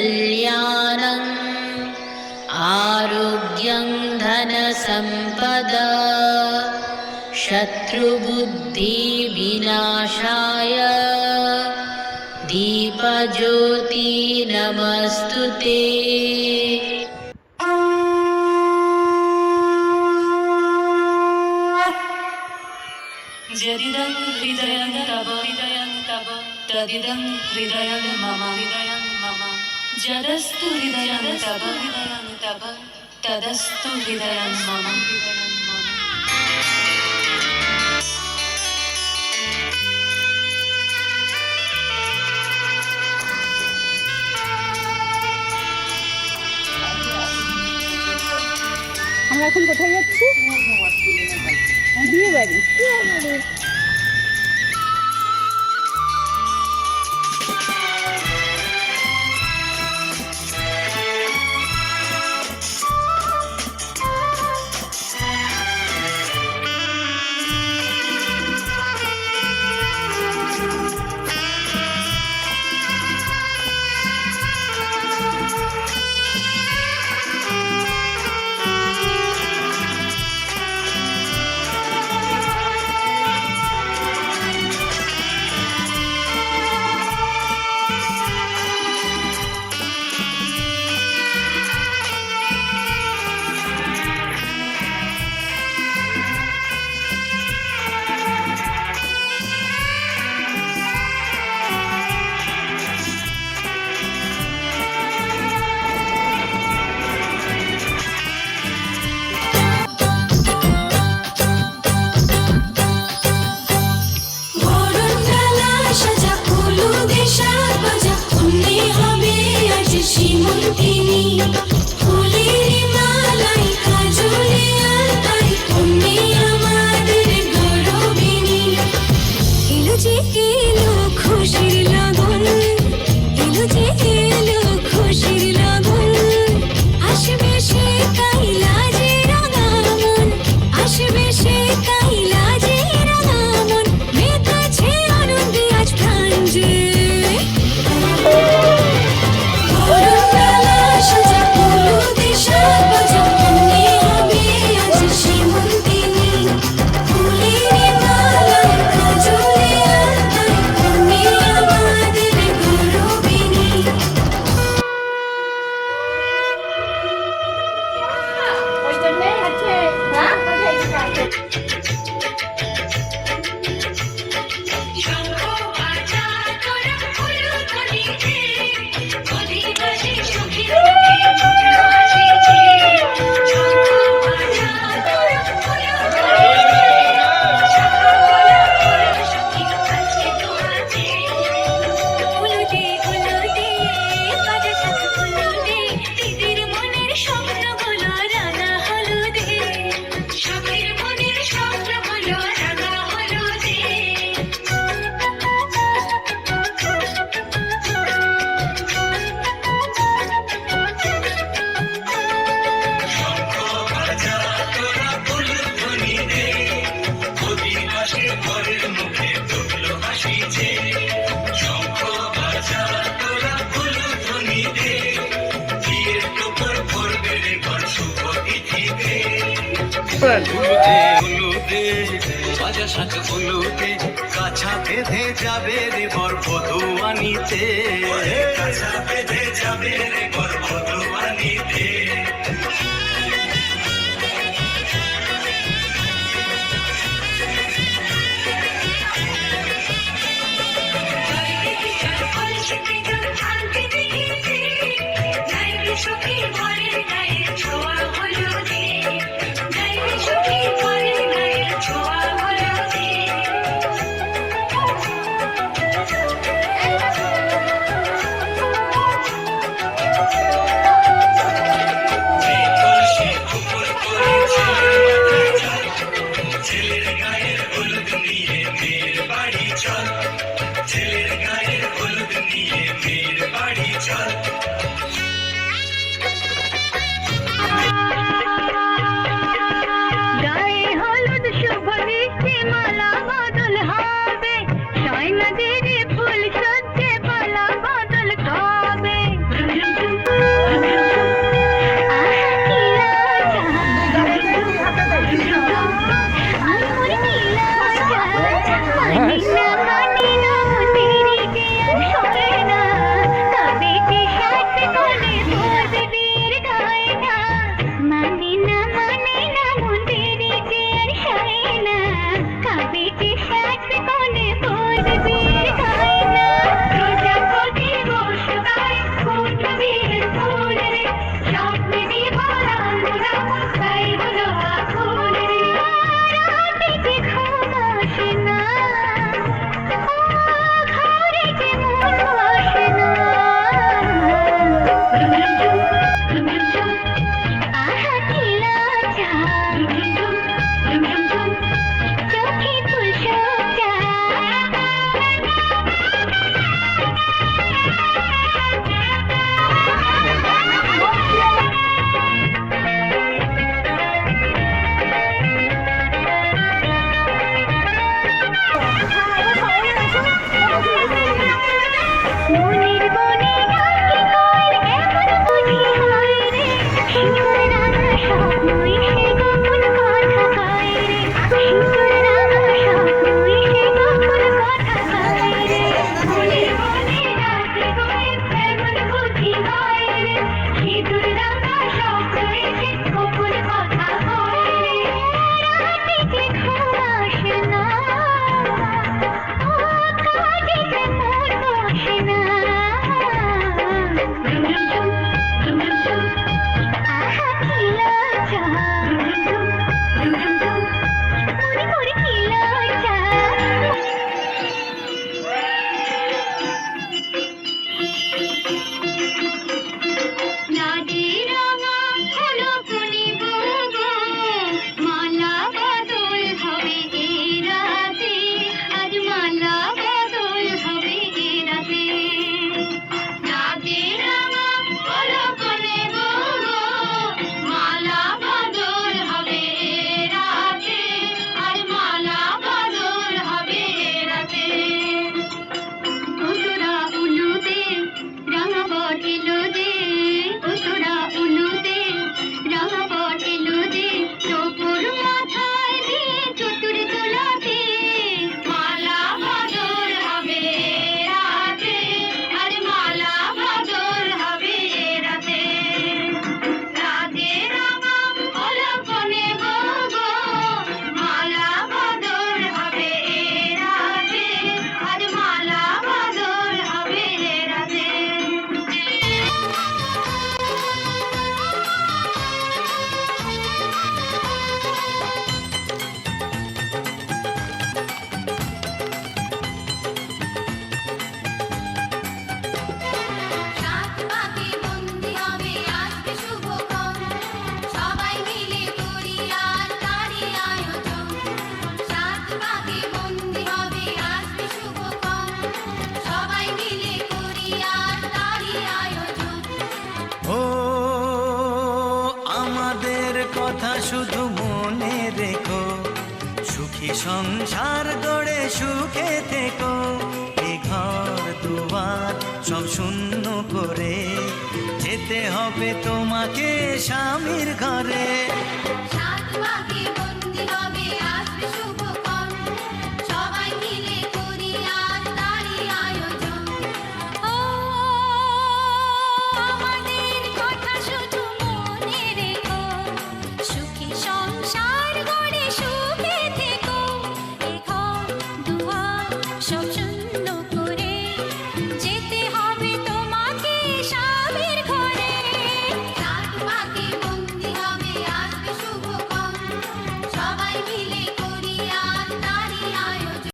कल्याणं आरोग्यं धनसम्पदा शत्रुबुद्धिविनाशाय दीपज्योति नमस्तु ते जदिदं हृदयं तव हृदयं तव तदिदं हृदयं मम हृदयं जदस्तु हृदयं तव हृदयं तव तदस्तु हृदयं मम हृदयं मम আমরা এখন কোথায় যাচ্ছি বিয়ে বাড়ি বিয়ে বাড়ি you. ডিফারেন্ট সাজা সাজা হলুদে কাছা বেঁধে যাবে রে বরফদুয়ানিতে কাছা বেঁধে যাবে রে বরফদুয়ানিতে কথা শুধু মনে রেখো। সুখী সংসার গড়ে সুখে থেকো। এ ঘর, দুয়ার সব শূন্য করে। যেতে হবে তোমাকে স্বামীর ঘরে।